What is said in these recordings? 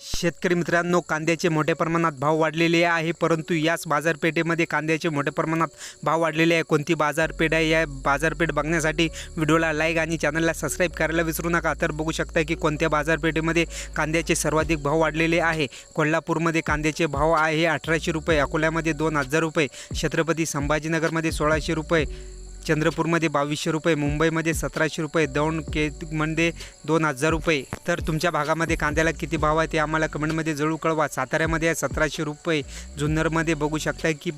शेतकरी मित्रांनो कांद्याचे मोठ्या प्रमाणात भाव वाढलेले आहे परंतु याच बाजारपेठेमध्ये कांद्याचे मोठ्या प्रमाणात भाव वाढलेले आहे. कोणती बाजारपेठ आहे? या बाजारपेठ बघण्यासाठी व्हिडिओला लाईक आणि चॅनलला सबस्क्राईब करायला विसरू नका. तर बघू शकता की कोणत्या बाजारपेठेमध्ये कांद्याचे सर्वाधिक भाव वाढलेले आहे. कोल्हापूरमध्ये कांद्याचे भाव आहे अठराशे रुपये अकोल्यामध्ये दोन हजार रुपये छत्रपती संभाजीनगरमध्ये सोळाशे रुपये चंद्रपूरमध्ये बावीसशे रुपये मुंबईमध्ये सतराशे रुपये दौंड केमध्ये दोन हजार रुपये. तर तुमच्या भागामध्ये कांद्याला किती भाव आहे ते आम्हाला कमेंटमध्ये जरूर कळवा. साताऱ्यामध्ये आहे सतराशे रुपये. जुन्नरमध्ये बघू शकता की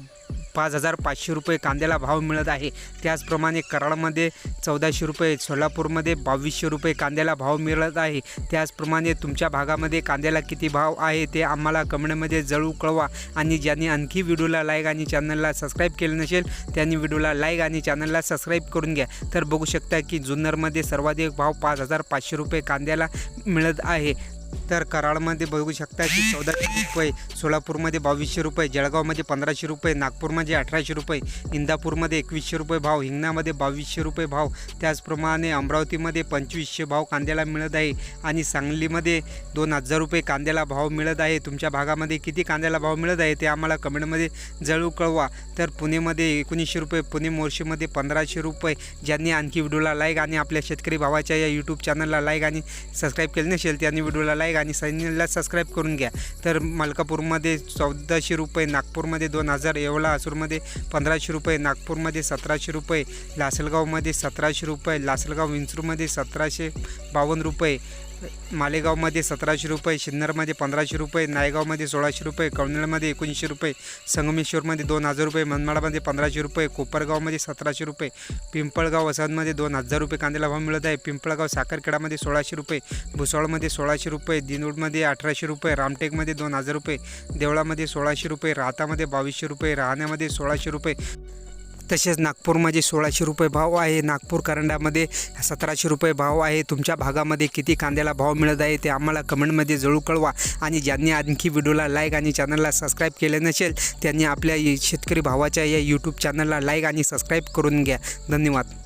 पाच हजार पाचशे रुपये कांद्याला भाव मिळत आहे. त्याचप्रमाणे कराडमध्ये चौदाशे रुपये सोलापूरमध्ये बावीसशे रुपये कांद्याला भाव मिळत आहे. त्याचप्रमाणे तुमच्या भागामध्ये कांद्याला किती भाव आहे ते आम्हाला कमेंटमध्ये जरूर कळवा. आणि ज्यांनी आणखी व्हिडिओला लाईक आणि चॅनलला सबस्क्राईब केलं नसेल त्यांनी व्हिडिओला लाईक आणि चॅनलला सबस्क्राईब करून घ्या. तर बघू शकता की जुन्नरमध्ये सर्वाधिक भाव पाच हजार पाचशे रुपये कांद्याला मिळत आहे. तर कराडमध्ये बघू शकता की चौदाशे रुपये सोलापूरमध्ये बावीसशे रुपये जळगावमध्ये पंधराशे रुपये नागपूरमध्ये अठराशे रुपये इंदापूरमध्ये एकवीसशे रुपये भाव हिंगणामध्ये बावीसशे रुपये भाव. त्याचप्रमाणे अमरावतीमध्ये पंचवीसशे भाव कांद्याला मिळत आहे आणि सांगलीमध्ये दोन हजार रुपये कांद्याला भाव मिळत आहे. तुमच्या भागामध्ये किती कांद्याला भाव मिळत आहे ते आम्हाला कमेंटमध्ये जरूर कळवा. तर पुणेमध्ये एकोणीसशे रुपये पुणे मोर्शीमध्ये पंधराशे रुपये. ज्यांनी आणखी व्हिडिओला लाईक आणि आपल्या शेतकरी भावाच्या या यूट्यूब चॅनलला लाईक आणि सबस्क्राईब केले नसेल त्यांनी व्हिडिओला लाईक आणि सैन्यला सबस्क्राईब करून घ्या. तर मलकापूरमध्ये चौदाशे रुपये नागपूरमध्ये दोन हजार येवला असूरमध्ये पंधराशे रुपये नागपूरमध्ये सतराशे रुपये लासलगावमध्ये सतराशे रुपये लासलगाव विंचरूमध्ये सतराशे बावन्न रुपये मालेगावमध्ये सतराशे रुपये सिन्नरमध्ये पंधराशे रुपये नायगावमध्ये सोळाशे रुपये कवनेळमध्ये एकोणीसशे रुपये संगमेश्वरमध्ये दोन हजार रुपये मनमाडमध्ये पंधराशे रुपये कोपरगावमध्ये सतराशे रुपये पिंपळगाव वसाहतमध्ये दोन हजार रुपये कांद्याला भाव मिळत आहे. पिंपळगाव साखरखेडामध्ये सोळाशे रुपये भुसावळमध्ये सोळाशे रुपये दिनूडमध्ये अठराशे रुपये रामटेकमध्ये दोन हजार रुपये देवळामध्ये सोळाशे रुपये राहतामध्ये बावीसशे रुपये राहण्यामध्ये सोळाशे रुपये. तसेच नागपूरमध्ये सोळाशे रुपये भाव आहे. नागपूर करंडामध्ये सतराशे रुपये भाव आहे. तुमच्या भागामध्ये किती कांद्याला भाव मिळत आहे ते आम्हाला कमेंटमध्ये जरूर कळवा. आणि ज्यांनी आणखी व्हिडिओला लाईक आणि चॅनलला सबस्क्राईब केले नसेल त्यांनी आपल्या शेतकरी भावाच्या या यूट्यूब चॅनलला लाईक आणि सबस्क्राईब करून घ्या. धन्यवाद.